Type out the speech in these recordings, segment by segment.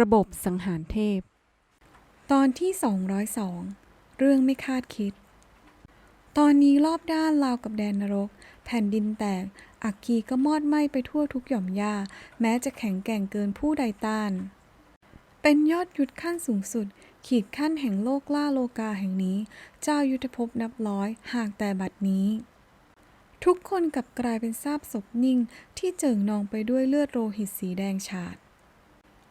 ระบบสังหารเทพ ตอนที่ 202 เรื่องไม่คาดคิด ตอนนี้รอบด้านราวกับแดนนรก แผ่นดินแตก อักคีก็มอดไหม้ไปทั่วทุกหย่อมหญ้า แม้จะแข็งแกร่งเกินผู้ใดต้าน เป็นยอดยุทธขั้นสูงสุด ขีดขั้นแห่งโลกล่าโลกาแห่งนี้ เจ้ายุทธภพนับร้อยหากแต่บัดนี้ทุกคนกลับกลายเป็นซากศพนิ่งที่เจิ่งนองไปด้วยเลือดโลหิตสีแดงฉาด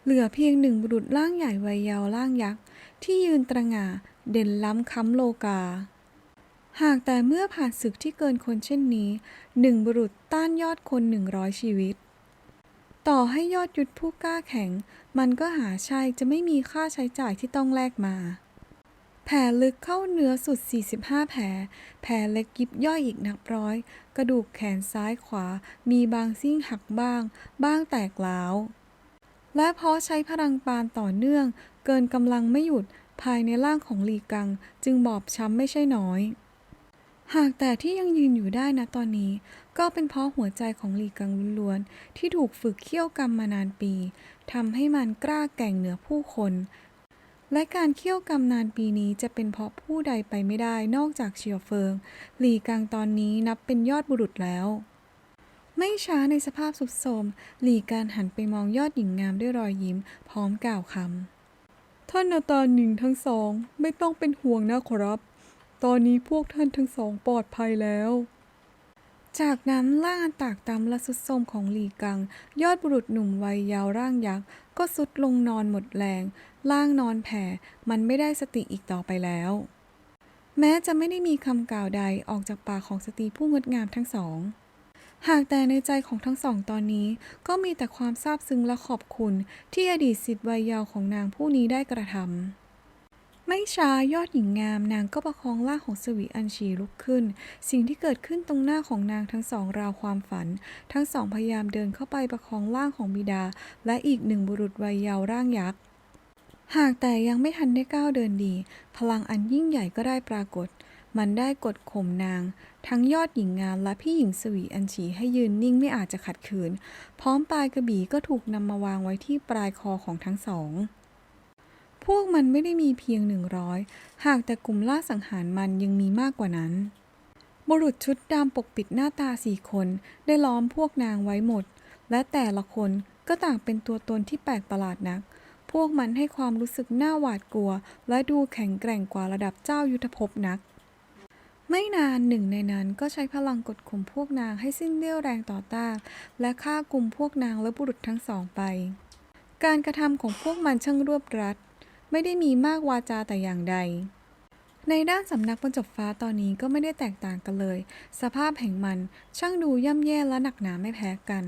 เหลือเพียงหนึ่งบุรุษร่างใหญ่วัยเยาว์ร่างยักษ์ ที่ยืนตระหง่าเด่นล้ำค้ำโลกา หากแต่เมื่อผ่านศึกที่เกินคนเช่นนี้หนึ่งบุรุษต้านยอดคนหนึ่งร้อยชีวิต ต่อให้ยอดยุทธผู้กล้าแข็ง มันก็หาใช่จะไม่มีค่าใช้จ่ายที่ต้องแลกมา แผลลึกเข้าเนื้อสุด 45 แผล แผลเล็กยิบย่อยอีกนับร้อย กระดูกแขนซ้ายขวา มีบางซี่งหักบ้าง บ้างแตกร้าว และเพราะใช้พลังปานต่อเนื่อง เกินกำลังไม่หยุดภายในร่างของลีกัง จึงบอบช้ำไม่ใช่น้อย หากแต่ที่ยังยืนอยู่ได้นะตอนนี้ ก็เป็นเพราะหัวใจของลีกังล้วนๆที่ถูกฝึกเคี่ยวกรรมมานานปีทำให้มันกล้าแก่งเหนือผู้คน และการเคี่ยวกรรมนานปีนี้จะเป็นเพราะผู้ใดไปไม่ได้นอกจากเฉียวเฟิงหลีกังตอนนี้นับเป็นยอดบุรุษแล้ว ไม่ช้าในสภาพสุดโทมหลีการหันไปมองยอดหญิงงามด้วยรอยยิ้ม พร้อมกล่าวคำท่านอาตาหนึ่งทั้งสอง ไม่ต้องเป็นห่วงนะขอรับ ตอนนี้พวกท่านทั้งสองปลอดภัยแล้ว จากนั้นร่างอันตากตำและสุดโทมของหลีกัง ยอดบุรุษหนุ่มวัยยาวร่างยักษ์ก็สุดลงนอนหมดแรงร่างนอนแผ่ มันไม่ได้สติอีกต่อไปแล้วแม้จะไม่ได้มีคำกล่าวใดออกจากปากของสตรีผู้งดงามทั้งสอง หากแต่ในใจของทั้งสองตอนนี้ก็มีแต่ความซาบซึ้งและขอบคุณที่อดีตสิทธิ์วัยเยาว์ของนางผู้นี้ได้กระทำไม่ช้ายอดหญิงงามนางก็ประคองร่างของสวีอัญชีลุกขึ้น สิ่งที่เกิดขึ้นตรงหน้าของนางทั้งสองราวความฝัน ทั้งสองพยายามเดินเข้าไปประคองร่างของบิดา และอีกหนึ่งบุรุษวัยเยาว์ร่างยักษ์หากแต่ยังไม่ทันได้ก้าวเดินดี พลังอันยิ่งใหญ่ก็ได้ปรากฏ มันได้กดข่มนาง ทั้งยอดหญิงงามและพี่หญิงสวีอัญชีให้ยืนนิ่งไม่อาจจะขัดขืน พร้อมปลายกระบี่ก็ถูกนำมาวางไว้ที่ปลายคอของทั้งสอง พวกมันไม่ได้มีเพียงหนึ่งร้อยหากแต่กลุ่มล่าสังหารมันยังมีมากกว่านั้น บุรุษชุดดำปกปิดหน้าตาสี่คนได้ล้อมพวกนางไว้หมด และแต่ละคนก็ต่างเป็นตัวตนที่แปลกประหลาดนักพวกมันให้ความรู้สึกน่าหวาดกลัว และดูแข็งแกร่งกว่าระดับเจ้ายุทธภพนัก ไม่นานหนึ่งในนั้นก็ใช้พลังกดข่มพวกนางให้สิ้นเรี่ยวแรงต่อต้าน และฆ่ากลุ่มพวกนางและบุรุษทั้งสองไป การกระทำของพวกมันช่างรวบรัด ไม่ได้มีมากวาจาแต่อย่างใด ในด้านสำนักบรรจบฟ้าตอนนี้ก็ไม่ได้แตกต่างกันเลย สภาพแห่งมันช่างดูย่ำแย่และหนักหนาไม่แพ้กัน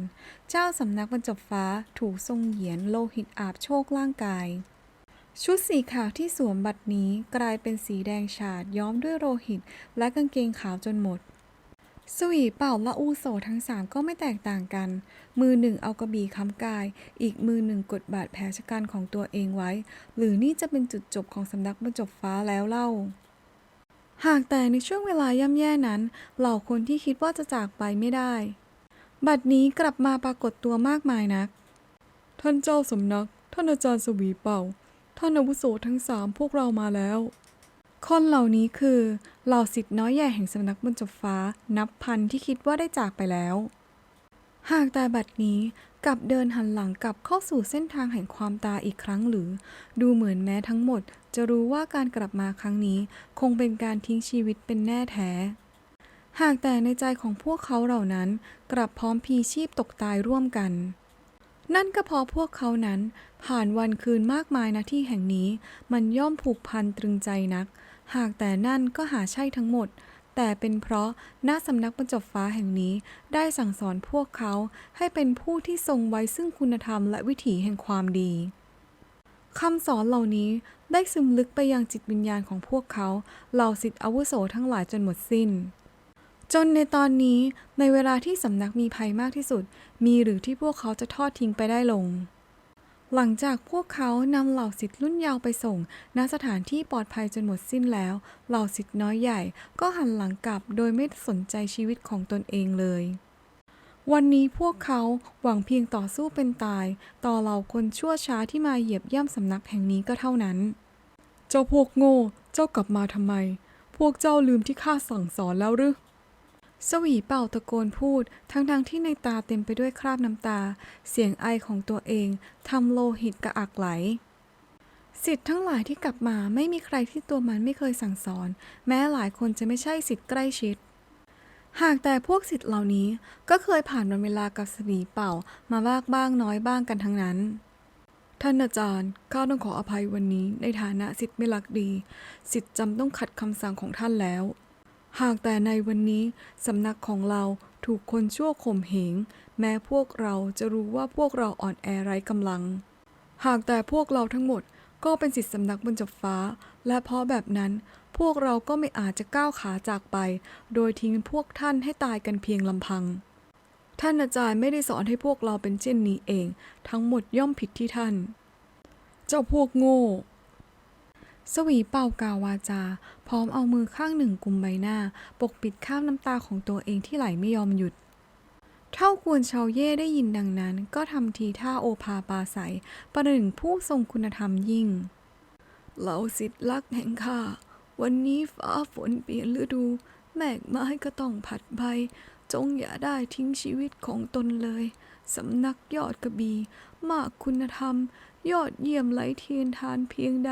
เจ้าสำนักบรรจบฟ้าถูกทรงเหยียนโลหิตอาบโชคร่างกาย ชุดสีขาวที่สวมบัดนี้กลายเป็นสีแดงฉาดย้อมด้วยโลหิต และกางเกงขาวจนหมด สวีเป่าและอูโสทั้งสามก็ไม่แตกต่างกัน มือหนึ่งเอากระบี่ค้ำกาย อีกมือหนึ่งกดบาดแผลชะกันของตัวเองไว้ หรือนี่จะเป็นจุดจบของสำนักบรรจบฟ้าแล้วเล่าหากแต่ในช่วงเวลาย่ำแย่นั้น เหล่าคนที่คิดว่าจะจากไปไม่ได้ บัดนี้กลับมาปรากฏตัวมากมายนัก ท่านเจ้าสำนัก ท่านอาจารย์สวีเป่า ท่านอาวุโสทั้งสามพวกเรามาแล้ว คนเหล่านี้คือเหล่าสิทธิ์น้อยใหญ่แห่งสำนักบรรจบฟ้านับพันที่คิดว่าได้จากไปแล้ว หากแต่บัดนี้กลับเดินหันหลังกลับเข้าสู่เส้นทางแห่งความตายอีกครั้งหรือ ดูเหมือนแม้ทั้งหมด จะรู้ว่าการกลับมาครั้งนี้ คงเป็นการทิ้งชีวิตเป็นแน่แท้หากแต่ในใจของพวกเขาเหล่านั้น กลับพร้อมพีชีพตกตายร่วมกัน นั่นก็เพราะพวกเขานั้น ผ่านวันคืนมากมายณที่แห่งนี้ มันย่อมผูกพันตรึงใจนัก หากแต่นั่นก็หาใช่ทั้งหมด แต่เป็นเพราะณสำนักบรรจบฟ้าแห่งนี้ได้สั่งสอนพวกเขาให้เป็นผู้ที่ทรงไว้ซึ่งคุณธรรมและวิถีแห่งความดีคำสอนเหล่านี้ได้ซึมลึกไปยังจิตวิญญาณของพวกเขา เหล่าสิทธิอาวุโสทั้งหลายจนหมดสิ้น จนในตอนนี้ในเวลาที่สำนักมีภัยมากที่สุด มีหรือที่พวกเขาจะทอดทิ้งไปได้ลง หลังจากพวกเขานำเหล่าสิทธิ์รุ่นเยาว์ไปส่งณสถานที่ปลอดภัยจนหมดสิ้นแล้ว เหล่าสิทธิ์น้อยใหญ่ก็หันหลังกลับโดยไม่สนใจชีวิตของตนเองเลยวันนี้พวกเขาหวังเพียงต่อสู้เป็นตาย ต่อเหล่าคนชั่วช้าที่มาเหยียบย่ำสำนักแห่งนี้ก็เท่านั้น เจ้าพวกโง่ เจ้ากลับมาทำไม พวกเจ้าลืมที่ข้าสั่งสอนแล้วหรือ สวีเป่าตะโกนพูด ทั้งๆที่ในตาเต็มไปด้วยคราบน้ำตา เสียงไอของตัวเองทำโลหิตกระอักไหลสิทธิ์ทั้งหลายที่กลับมาไม่มีใครที่ตัวมันไม่เคยสั่งสอน แม้หลายคนจะไม่ใช่สิทธิ์ใกล้ชิด หากแต่พวกสิทธิ์เหล่านี้ก็เคยผ่านวันเวลากับสวีเป่ามามากบ้างน้อยบ้างกันทั้งนั้นท่านอาจารย์ ข้าต้องขออภัยวันนี้ในฐานะสิทธิ์ไม่รักดี สิทธิ์จำต้องขัดคำสั่งของท่านแล้ว หากแต่ในวันนี้สำนักของเราถูกคนชั่วข่มเหง แม้พวกเราจะรู้ว่าพวกเราอ่อนแอไร้กำลัง หากแต่พวกเราทั้งหมดก็เป็นสิทธิสำนักบนจบฟ้า และเพราะแบบนั้น พวกเราก็ไม่อาจจะก้าวขาจากไป โดยทิ้งพวกท่านให้ตายกันเพียงลำพัง ท่านอาจารย์ไม่ได้สอนให้พวกเราเป็นเช่นนี้เอง ทั้งหมดย่อมผิดที่ท่าน เจ้าพวกโง่ สวีเป่ากาววาจา พร้อมเอามือข้างหนึ่งกุมใบหน้า ปกปิดข้ามน้ำตาของตัวเองที่ไหลไม่ยอมหยุด เท่ากวนชาวเย่ได้ยินดังนั้น ก็ทำทีท่าโอภาปาใสประหนึ่งผู้ทรงคุณธรรมยิ่ง เหล่าสิทธิ์รักแห่งข้า วันนี้ฟ้าฝนเปลี่ยนฤดู แมกไม้ก็ต้องผัดใบ จงอย่าได้ทิ้งชีวิตของตนเลย สำนักยอดกระบี มากคุณธรรม ยอดเยี่ยมไหลเทียนทานเพียงใด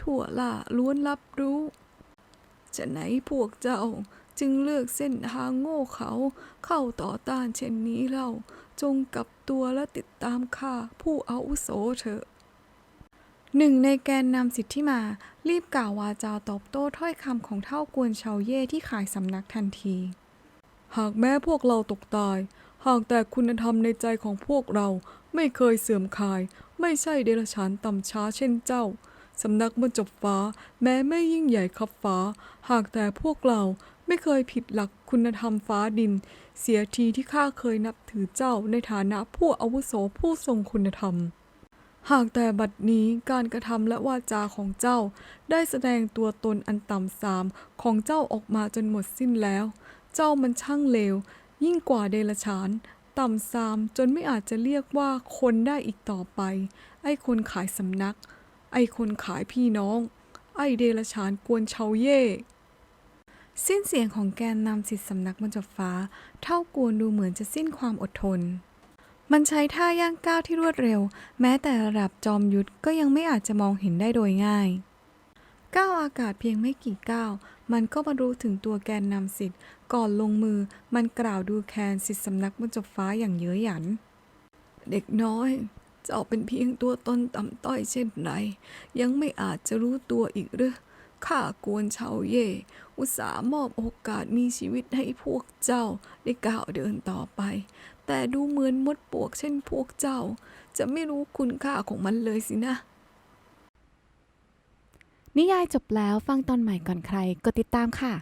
ทั่วล่าล้วนรับรู้ จะไหนพวกเจ้าจึงเลือกเส้นทางโง่เขาเข้าต่อต้านเช่นนี้เล่า จงกลับตัวและติดตามข้าผู้อาวุโสเถอะหนึ่งในแกนนำสิทธิมา รีบกล่าววาจาตอบโต้ถ้อยคำของเท่ากวนชาวเย่ที่ขายสำนักทันที หากแม้พวกเราตกตาย หากแต่คุณธรรมในใจของพวกเราไม่เคยเสื่อมคลาย ไม่ใช่เดรัจฉานต่ำช้าเช่นเจ้า สำนักบรรจบฟ้าแม้ไม่ยิ่งใหญ่ขับฟ้า หากแต่พวกเราไม่เคยผิดหลักคุณธรรมฟ้าดิน เสียทีที่ข้าเคยนับถือเจ้าในฐานะผู้อาวุโสผู้ทรงคุณธรรม หากแต่บัดนี้การกระทำและวาจาของเจ้า ได้แสดงตัวตนอันต่ำสามของเจ้าออกมาจนหมดสิ้นแล้ว เจ้ามันช่างเลว ยิ่งกว่าเดรัจฉาน ต่ำซามจนไม่อาจจะเรียกว่าคนได้อีกต่อไป ไอ้คนขายสำนัก ไอ้คนขายพี่น้อง ไอ้เดรัจฉานกวนเชาเย่สิ้นเสียงของแกนนำสิทธิสำนักบรรจบฟ้า เท่ากวนดูเหมือนจะสิ้นความอดทน มันใช้ท่าย่างก้าวที่รวดเร็ว แม้แต่ระดับจอมยุทธก็ยังไม่อาจจะมองเห็นได้โดยง่าย ก้าวอากาศเพียงไม่กี่ก้าว มันก็บรรลุถึงตัวแกนนำสิทธิ์ ก่อนลงมือมันกล่าวดูแคนสิทธิสำนักบรรจบฟ้าอย่างเย้ยหยัน เด็กน้อยเจ้าเป็นเพียงตัวตนต่ำต้อยเช่นไร ยังไม่อาจจะรู้ตัวอีกหรือข้ากวนชาวเย่ อุตส่าห์มอบโอกาสมีชีวิตให้พวกเจ้าได้ก้าวเดินต่อไป แต่ดูเหมือนมดปวกเช่นพวกเจ้า จะไม่รู้คุณค่าของมันเลยสินะ นิยายจบแล้วฟังตอนใหม่ก่อนใคร กดติดตามค่ะ